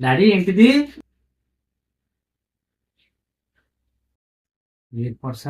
Daddy ఏంటిది? Air ports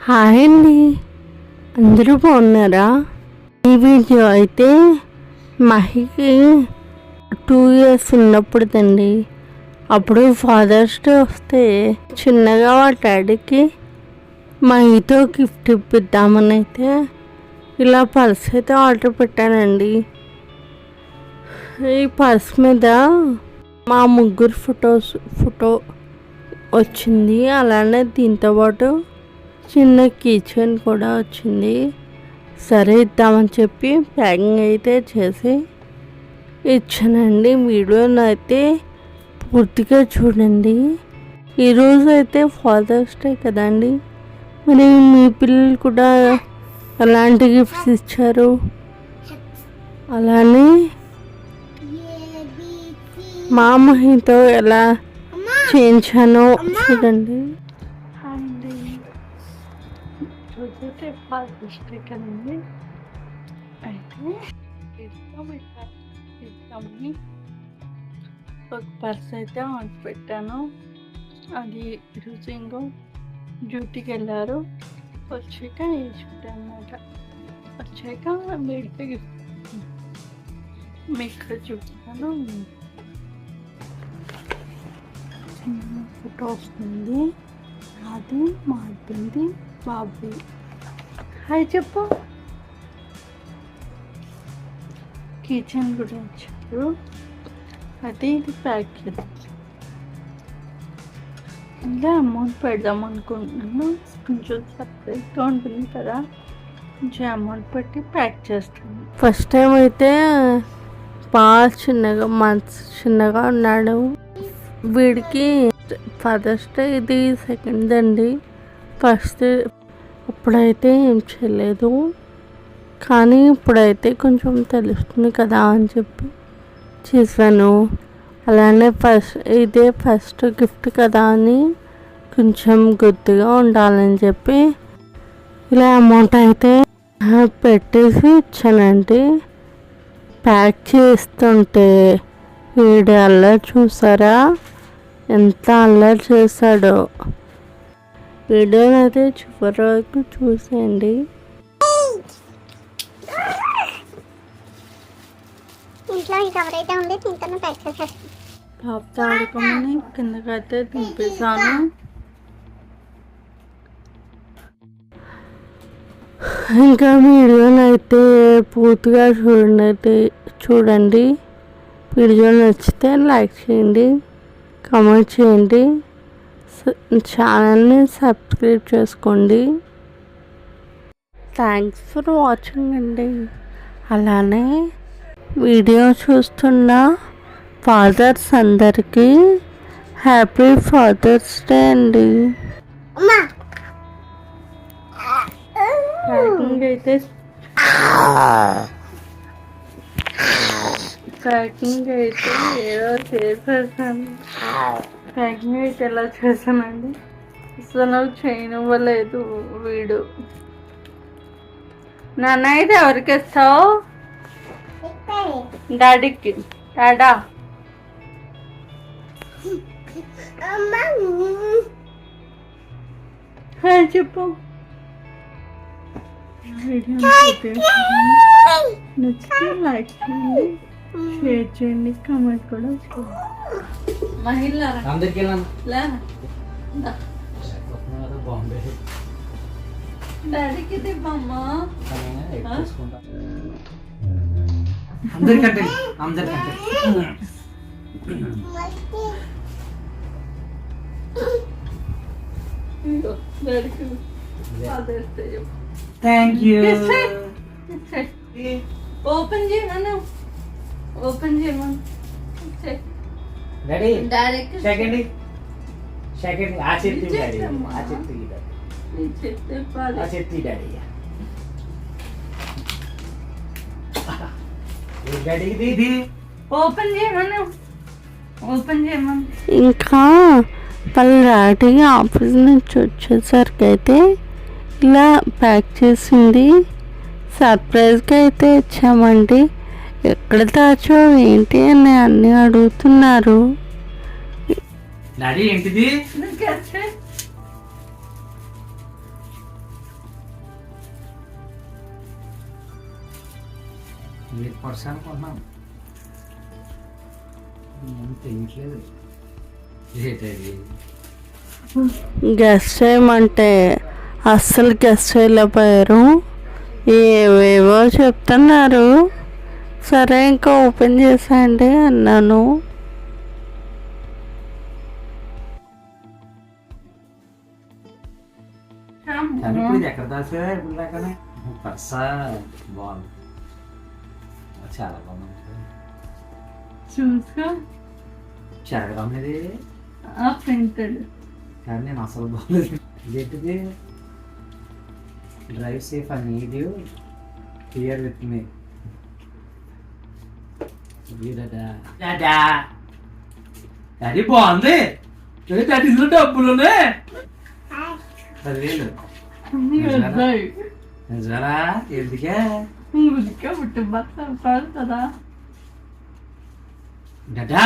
hi అండి. అందరూ బాగున్నారా? ఈ వీడియో అయితే మహికి టూ ఇయర్స్ ఉన్నప్పుడుదండి. అప్పుడు ఫాదర్స్ డే వస్తే చిన్నగా వాళ్ళ డాడీకి మా ఈతో గిఫ్ట్ ఇప్పిద్దామని అయితే ఇలా పర్స్ అయితే ఆర్డర్ పెట్టానండి. ఈ పర్స్ మీద మా ముగ్గురు ఫొటోస్ ఫోటో వచ్చింది. అలానే దీంతో పాటు చిన్న కిచెన్ కూడా వచ్చింది. సరే ఇద్దామని చెప్పి ప్యాకింగ్ అయితే చేసి ఇచ్చానండి. వీడియోని అయితే పూర్తిగా చూడండి. ఈరోజు అయితే ఫాదర్స్ డే కదండి. మరి మీ పిల్లలు కూడా ఎలాంటి గిఫ్ట్స్ ఇచ్చారు? అలానే మా అమ్మాయితో ఎలా చేయించానో చూడండి. అయితే ఇస్తాం ఒక పర్స్ అయితే ఆర్డర్ పెట్టాను. అది ఈరోజు ఇంకో డ్యూటీకి వెళ్ళారు. వచ్చాక వేసుకుంటాను అనమాట వచ్చాక వీడికి గిఫ్ట్ మీకు చూపుతాను చిన్న ఫోటో వస్తుంది. అది మా హస్బెండ్ది బాబు హాయ్ చెప్పు. కిచెన్ కూడా ఇచ్చారు అయితే ఇది ప్యాక్ ఇలా అమౌంట్ పెడదాం అనుకుంటున్నాను. కొంచెం సపరేట్గా ఉంటుంది కదా. కొంచెం అమౌంట్ పెట్టి ప్యాక్ చేస్తాను. ఫస్ట్ టైం అయితే బాగా చిన్నగా మంత్స్ చిన్నగా ఉన్నాడు. వీడికి ఫాదర్స్ డే ఇది సెకండ్ అండి. ఫస్ట్ అప్పుడైతే ఏం చేయలేదు. కానీ ఇప్పుడైతే కొంచెం తెలుస్తుంది కదా అని చెప్పి చేశాను. అలానే ఫస్ట్ ఇదే ఫస్ట్ గిఫ్ట్ కదా అని కొంచెం గుర్తుగా ఉండాలని చెప్పి ఇలా అమౌంట్ అయితే పెట్టేసి ఇచ్చానండి. ప్యాక్ చేస్తుంటే వీడి అల్లరి చూసారా? ఎంత అల్లరి చేశాడో. వీడియోని అయితే చివరి వరకు చూసేయండి. ఇంట్లో ఇంకా అయితే ఉంది దీంతో ప్యాక్ చేసేస్తాను పాపతో ఆడుకోమని కిందకైతే దింపేశాను. ఇంకా వీడియోని అయితే పూర్తిగా చూడండి చూడండి. వీడియో నచ్చితే లైక్ చేయండి కామెంట్ చేయండి. ఛానల్ని సబ్స్క్రైబ్ చేసుకోండి. థ్యాంక్స్ ఫర్ వాచింగ్ అండి. అలానే వీడియో చూస్తున్న ఫాదర్స్ అందరికీ హ్యాపీ ఫాదర్స్ డే అండి. ప్యాకింగ్ అయితే ప్యాకింగ్ అయితే ఏదో చేసేసాను. ప్యాకింగ్ అయితే ఎలా చేశానండి? అసలు చేయని ఇవ్వలేదు వీడు. నాన్న అయితే ఎవరికి ఇస్తావు? డాడీకి డాడా అమ్మా హాయ్ చెప్పు వీడియో నచ్చితే లైక్ చేయండి షేర్ చేయండి కామెంట్ కూడా చేయండి మహిళ అందరికి వెళ్ళాను లే బాగుంది డాడీకి దిబ్బమ్మా అందరికంటే అందరికంటే డాడీకి అదేస్తే చెప్పు థ్యాంక్ యూ ఓపెన్ చేయమను ఓపెన్ చేయమను డాడీ డాడీకి సెకండ్ సెకండ్ ఆ చెత్తి డాడీ ఇచ్చేసామ్మా. ఆ చెత్తి డాడీ నీ చెప్తే ఆ చెత్తి డాడీ ఓపెన్ చేయమను. ఓపెన్ చేయమని. ఇంకా వాళ్ళ డాడీ ఆఫీస్ నుంచి వచ్చేసరికి అయితే ఇలా ప్యాక్ చేసింది. సర్ప్రైజ్గా అయితే ఇచ్చామండి. ఎక్కడ దాచో ఏంటి అని అన్నీ అడుగుతున్నారు. డాడీ ఏంటిది? నువ్వు guess చేయి. మీరు పర్స్ అనుకుంటున్నాం ఏం తెలియట్లేదు ఏంటది గెస్ట్ చేయమంటే అస్సలు గెస్ట్ చేయలేకపోయారు ఏవేవో చెప్తున్నారు. సరే ఇంకా ఓపెన్ చేసేయండి అన్నాను. ఎక్కడ దాచా ఇప్పుడు దాకానే. పర్సా బాగుంది. చాలా బాగుంది చూసుకో చాలా ఇది ఆ ప్రింటెడ్ కానీ నేను అసలు బాగలేదు ఇదేంటిది drive safe I need you clear with me డాడా బాగుంది చూడు డాడీ ఇందులో డబ్బులు ఉన్నాయి పదివేలు నిజారా ఎందుకే డాడా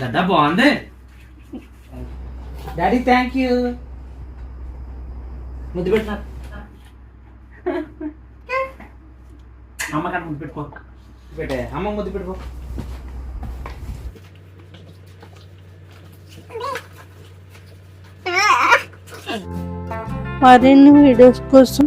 డాడా బాగుంది. డాడీ థ్యాంక్ యూ ముద్దు పెట్టినా అమ్మ కన్నా ముద్దు పెట్టుకో. పెట్టే అమ్మ ముద్దు పెట్టుకో. మరిన్ని వీడియోస్ కోసం